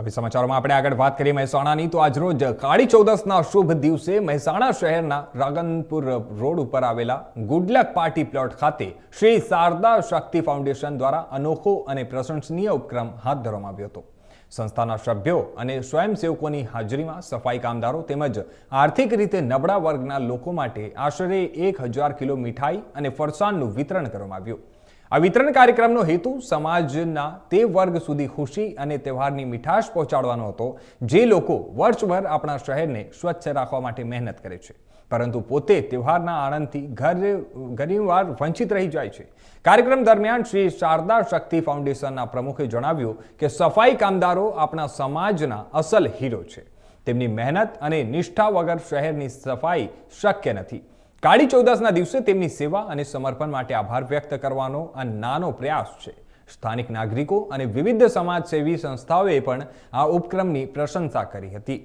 હવે સમાચારોમાં આપણે આગળ વાત કરીએ મહેસાણાની, તો આજરોજ કાળી ચૌદસના શુભ દિવસે મહેસાણા શહેરના રાગનપુર રોડ ઉપર આવેલા ગુડલક પાર્ટી પ્લોટ ખાતે શ્રી શારદા શક્તિ ફાઉન્ડેશન દ્વારા અનોખો અને પ્રશંસનીય ઉપક્રમ હાથ ધરવામાં આવ્યો હતો. સંસ્થાના સભ્યો અને સ્વયંસેવકોની હાજરીમાં સફાઈ કામદારો તેમજ આર્થિક રીતે નબળા વર્ગના લોકો માટે આશરે એક હજાર કિલો મીઠાઈ અને ફરસાણનું વિતરણ કરવામાં આવ્યું. આ વિતરણ કાર્યક્રમનો હેતુ સમાજના તે વર્ગ સુધી ખુશી અને તહેવારની મીઠાશ પહોંચાડવાનો હતો. જે લોકો વર્ષભર આપણા શહેરને સ્વચ્છ રાખવા માટે મહેનત કરે છે. પરંતુ પોતે તહેવારના આનંદથી ઘર, ઘણીવાર વંચિત રહી જાય છે. કાર્યક્રમ દરમિયાન શ્રી શારદા શક્તિ ફાઉન્ડેશનના પ્રમુખે જણાવ્યું કે સફાઈ કામદારો આપણા સમાજના અસલ હીરો છે. તેમની મહેનત અને નિષ્ઠા વગર શહેરની સફાઈ શક્ય નથી. કાળી ચૌદસના દિવસે તેમની સેવા અને સમર્પણ માટે આભાર વ્યક્ત કરવાનો આ નાનો પ્રયાસ છે. સ્થાનિક નાગરિકો અને વિવિધ સમાજસેવી સંસ્થાઓએ પણ આ ઉપક્રમની પ્રશંસા કરી હતી.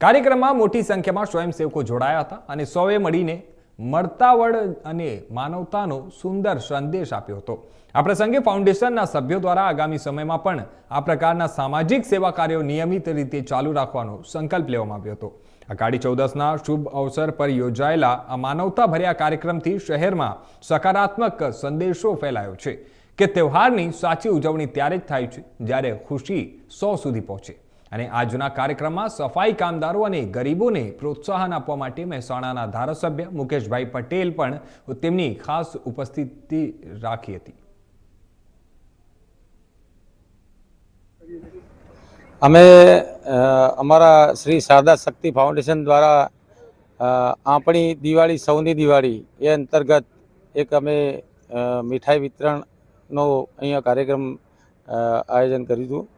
કાર્યક્રમમાં મોટી સંખ્યામાં સ્વયંસેવકો જોડાયા હતા અને સૌએ મળીને મળતાવડ અને માનવતાનો સુંદર સંદેશ આપ્યો હતો. આ પ્રસંગે ફાઉન્ડેશનના સભ્યો દ્વારા આગામી સમયમાં પણ આ પ્રકારના સામાજિક સેવા કાર્યો નિયમિત રીતે ચાલુ રાખવાનો સંકલ્પ લેવામાં આવ્યો હતો. અકાળી ચૌદસના શુભ અવસર પર યોજાયેલા આ માનવતા ભર્યા કાર્યક્રમથી શહેરમાં સકારાત્મક સંદેશો ફેલાયો છે કે તહેવારની સાચી ઉજવણી ત્યારે જ થાય છે જ્યારે ખુશી સો સુધી પહોંચે. અને આજના કાર્યક્રમમાં સફાઈ કામદારો અને ગરીબોને પ્રોત્સાહન આપવા માટે મહેસાણાના ધારાસભ્ય મુકેશભાઈ પટેલ પણ તેમની ખાસ ઉપસ્થિતિ રાખી હતી. અમે અમારા શ્રી શારદા શક્તિ ફાઉન્ડેશન દ્વારા આપણી દિવાળી સૌની દિવાળી એ અંતર્ગત એક અમે મીઠાઈ વિતરણનો અહીંયા કાર્યક્રમ આયોજન કર્યું હતું.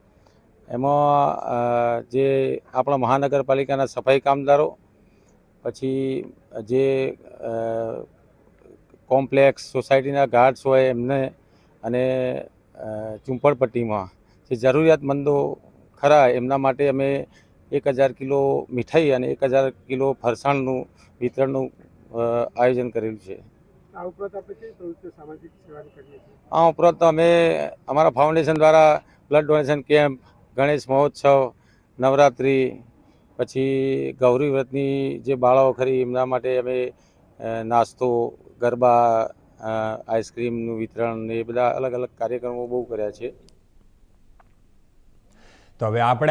એમાં જે આપણા મહાનગરપાલિકાના સફાઈ કામદારો પછી જે કોમ્પ્લેક્સ સોસાયટીના ગાર્ડ્સ હોય એમને અને ચૂંપડપટ્ટીમાં જે જરૂરિયાતમંદો ખરા એમના માટે અમે એક હજાર કિલો મીઠાઈ અને એક હજાર કિલો ફરસાણનું વિતરણનું આયોજન કરેલું છે. આ ઉપરાંત અમે અમારા ફાઉન્ડેશન દ્વારા બ્લડ ડોનેશન કેમ્પ ગણેશ મહોત્સવ, નવરાત્રિ, પછી ગૌરી વ્રતની જે બાળાઓ ખરી, એમના માટે અમે નાસ્તો, ગરબા આઈસ્ક્રીમનું વિતરણ ને એ બધા અલગ અલગ કાર્યક્રમો બહુ કર્યા છે. તો હવે આપણે